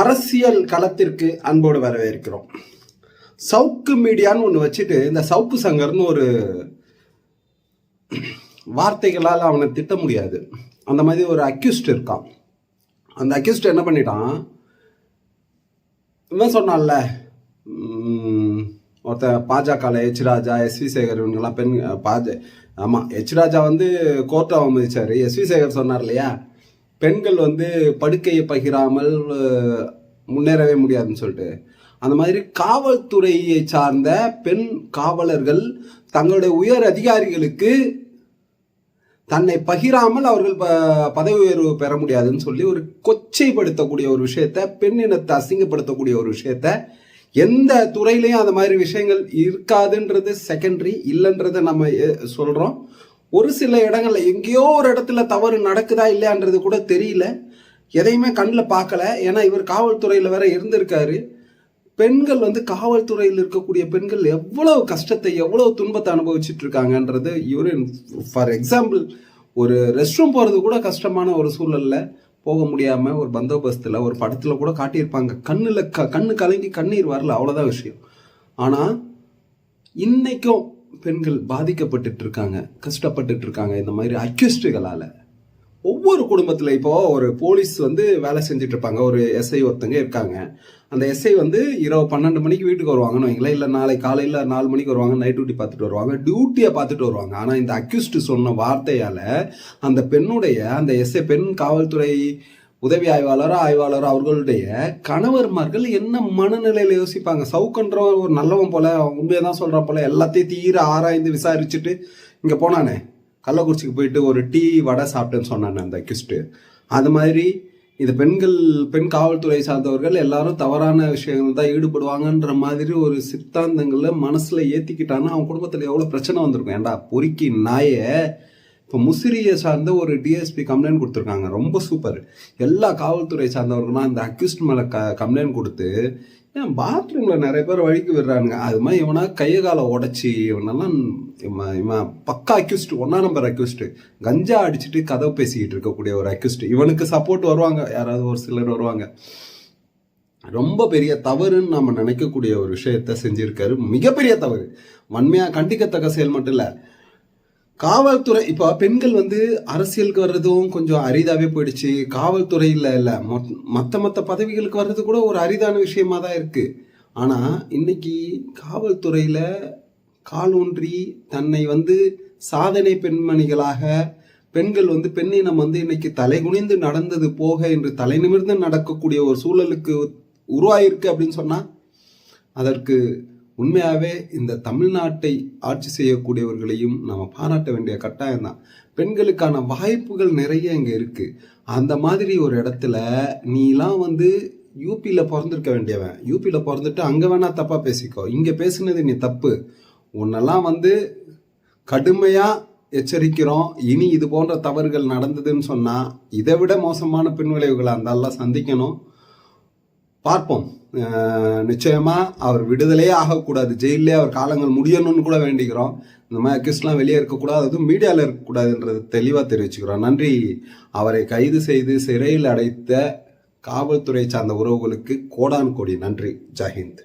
அரசியல் களத்திற்கு அன்போடு வரவேற்கிறோம். சவுக்கு மீடியான்னு ஒன்று வச்சுட்டு இந்த சவுக்கு சங்கர்னு ஒரு வார்த்தைகளால் அவனை திட்ட முடியாது. அந்த மாதிரி ஒரு அக்யூஸ்ட் இருக்கான். அந்த அக்யூஸ்ட் என்ன பண்ணிட்டான்? இவன் சொன்னான்ல உம், ஒருத்தன் பாஜகவில் எச் ராஜா எஸ்வி சேகர் இவங்கெல்லாம் பெண் பாஜ ஆமாம் எச் ராஜா வந்து கோர்ட்டை அவமதிச்சார். எஸ்வி சேகர் சொன்னார் இல்லையா? பெண்கள் வந்து படுக்கையை பகிராமல் முன்னேறவே முடியாதுன்னு சொல்லிட்டு. அந்த மாதிரி காவல்துறையை சார்ந்த பெண் காவலர்கள் தங்களுடைய உயர் அதிகாரிகளுக்கு தன்னை பகிராமல் அவர்கள் ப- பதவி உயர்வு பெற முடியாதுன்னு சொல்லி ஒரு கொச்சைப்படுத்தக்கூடிய ஒரு விஷயத்த பெண் இனத்தை அசிங்கப்படுத்தக்கூடிய ஒரு விஷயத்த எந்த துறையிலையும் அந்த மாதிரி விஷயங்கள் இருக்காதுன்றது செகண்டரி இல்லைன்றதை நம்ம சொல்கிறோம் சொல்றோம். ஒரு சில இடங்கள்ல எங்கேயோ ஒரு இடத்துல தவறு நடக்குதா இல்லையான்றது கூட தெரியல. எதையுமே கண்ணில் பார்க்கல. ஏன்னா இவர் காவல்துறையில் வேற இருந்திருக்காரு. பெண்கள் வந்து காவல்துறையில் இருக்கக்கூடிய பெண்கள் எவ்வளவு கஷ்டத்தை எவ்வளவு துன்பத்தை அனுபவிச்சுட்டு இருக்காங்கன்றது யூரின் ஃபார் எக்ஸாம்பிள் ஒரு ரெஸ்ட் ரூம் போகிறது கூட கஷ்டமான ஒரு சூழல்ல போக முடியாமல் ஒரு பந்தோபஸ்தில் ஒரு படத்தில் கூட காட்டியிருப்பாங்க. கண்ணில் க கண்ணு கலங்கி கண்ணீர் வரல. அவ்வளோதான் விஷயம். ஆனால் இன்றைக்கும் பெண்கள் பாதிக்கப்பட்டுட்டு இருக்காங்க கஷ்டப்பட்டுட்டு இருக்காங்க இந்த மாதிரி அக்யூஸ்டுகளால். ஒவ்வொரு குடும்பத்தில் இப்போ ஒரு போலீஸ் வந்து வேலை செஞ்சுட்டு இருப்பாங்க ஒரு எஸ்ஐ ஒருத்தங்க இருக்காங்க. அந்த எஸ்ஐ வந்து இரவு பன்னெண்டு மணிக்கு வீட்டுக்கு வருவாங்கன்னு வைங்களேன். இல்லை நாளை காலையில் நாலு மணிக்கு வருவாங்க நைட் டியூட்டி பார்த்துட்டு வருவாங்க. டியூட்டியை பார்த்துட்டு வருவாங்க. ஆனால் இந்த அக்யூஸ்டு சொன்ன வார்த்தையால் அந்த பெண்ணுடைய அந்த எஸ்ஐ பெண் காவல்துறை உதவி ஆய்வாளரோ ஆய்வாளரோ அவர்களுடைய கணவர்மார்கள் என்ன மனநிலையில யோசிப்பாங்க? சவுக்கன்ற ஒரு நல்லவன் போல அவன் உண்மையை தான் சொல்றான் போல எல்லாத்தையும் தீர ஆராய்ந்து விசாரிச்சுட்டு இங்க போனானே. கள்ளக்குறிச்சிக்கு போயிட்டு ஒரு டீ வடை சாப்பிட்டேன்னு சொன்னானே அந்த கிஸ்ட்டு அது மாதிரி இது பெண்கள் பெண் காவல்துறை சார்ந்தவர்கள் எல்லாரும் தவறான விஷயங்கள் தான் ஈடுபடுவாங்கன்ற மாதிரி ஒரு சித்தாந்தங்களை மனசில் ஏற்றிக்கிட்டான்னா அவன் குடும்பத்தில் எவ்வளோ பிரச்சனை வந்திருக்கும்? ஏன்டா பொறுக்கி நாயை இப்போ முசிறியை சார்ந்த ஒரு டிஎஸ்பி கம்ப்ளைண்ட் கொடுத்துருக்காங்க. ரொம்ப சூப்பர் எல்லா காவல்துறை சார்ந்தவர்களும் அந்த அக்யூஸ்ட் மேலே க கம்ப்ளைண்ட் கொடுத்து ஏன் பாத்ரூமில் நிறைய பேர் வழிக்கு விடுறானுங்க. அது மாதிரி இவனா கையை காலை உடச்சி இவனெல்லாம் இவன் இவன் பக்கா அக்யூஸ்ட் ஒன்றா நம்பர் அக்யூஸ்ட் கஞ்சா அடிச்சுட்டு கதை பேசிக்கிட்டு இருக்கக்கூடிய ஒரு அக்யூஸ்ட் இவனுக்கு சப்போர்ட் வருவாங்க. யாராவது ஒரு சிலர் வருவாங்க. ரொம்ப பெரிய தவறுன்னு நம்ம நினைக்கக்கூடிய ஒரு விஷயத்த செஞ்சிருக்காரு. மிகப்பெரிய தவறு. வன்மையாக கண்டிக்கத்தக்க செயல் மட்டும் இல்லை. காவல்துறை இப்போ பெண்கள் வந்து அரசியலுக்கு வர்றதும் கொஞ்சம் அரிதாகவே போயிடுச்சு. காவல்துறையில் இல்லை மற்ற மற்ற பதவிகளுக்கு வர்றது கூட ஒரு அரிதான விஷயமா தான் இருக்குது ஆனால் இன்னைக்கு காவல்துறையில் கால் ஊன்றி தன்னை வந்து சாதனை பெண்மணிகளாக பெண்கள் வந்து பெண்ணினம் வந்து இன்னைக்கு தலைகுனிந்து நடந்தது போக என்று தலை நிமிர்ந்து நடக்கக்கூடிய ஒரு சூழலுக்கு உருவாயிருக்கு அப்படின்னு சொன்னால் அதற்கு உண்மையாகவே இந்த தமிழ்நாட்டை ஆட்சி செய்யக்கூடியவர்களையும் நம்ம பாராட்ட வேண்டிய கட்டாயம் தான். பெண்களுக்கான வாய்ப்புகள் நிறைய இங்கே இருக்குது அந்த மாதிரி ஒரு இடத்துல நீலாம் வந்து யூபியில் பிறந்திருக்க வேண்டியவன். யூபியில் பிறந்துட்டு அங்கே வேணால் தப்பாக பேசிக்கோ. இங்கே பேசுனது நீ தப்பு. உன்னெல்லாம் வந்து கடுமையாக எச்சரிக்கிறோம். இனி இது போன்ற தவறுகள் நடந்ததுன்னு சொன்னால் இதை விட மோசமான பின்விளைவுகளை அந்த ஆள்லாம் சந்திக்கணும். பார்ப்போம். நிச்சயமாக அவர் விடுதலையே ஆகக்கூடாது. ஜெயிலே அவர் காலங்கள் முடியணும்னு கூட வேண்டிக்கிறோம். இந்த மாதிரி அக்யூஸ்லாம் வெளியே இருக்கக்கூடாது. அதுவும் மீடியாவில் இருக்கக்கூடாதுன்றது தெளிவாக தெரிவிச்சுக்கிறோம். நன்றி. அவரை கைது செய்து சிறையில் அடைத்த காவல்துறை சார்ந்த உறவுகளுக்கு கோடான் கோடி நன்றி. ஜெயஹிந்த்.